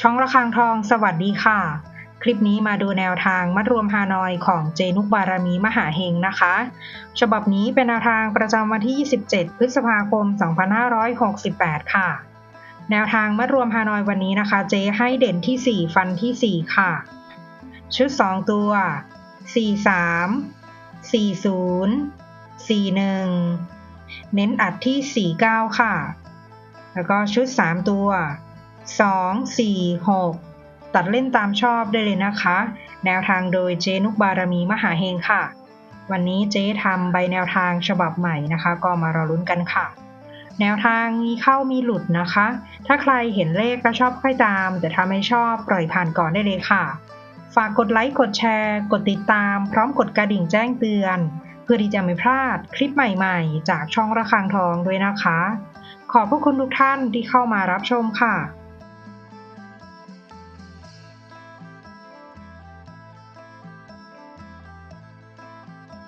ช่องระฆังทองสวัสดีค่ะ คลิปนี้มาดูแนวทางมัดรวมฮานอยของเจนุกบารมีมหาเฮงนะคะ ฉบับนี้เป็นแนวทางประจำวันที่ 27 พฤษภาคม 2568 ค่ะ แนวทางมัดรวมฮานอยวันนี้นะคะ เจให้เด่นที่ 4 ฟันที่ 4 ค่ะ ชุด 2 ตัว 43 40 41 เน้นอัดที่ 49 ค่ะ แล้วก็ชุด 3 ตัว 2 4 6 ตัดเล่นตามชอบได้เลยนะคะ แนวทางโดยเจนุกบารมีมหาเฮงค่ะ วันนี้เจ๊ทำใบแนวทางฉบับใหม่นะคะ ก็มารอลุ้นกันค่ะ แนวทางมีเข้ามีหลุดนะคะ ถ้าใครเห็นเลขก็ชอบค่อยตาม แต่ถ้าไม่ชอบปล่อยผ่านก่อนได้เลยค่ะ ฝากกดไลค์กดแชร์ กดติดตาม พร้อมกดกระดิ่งแจ้งเตือน เพื่อที่จะไม่พลาดคลิปใหม่ๆ จากช่องระฆังทองด้วยนะคะขอบพระคุณทุกท่านที่เข้ามารับชมค่ะ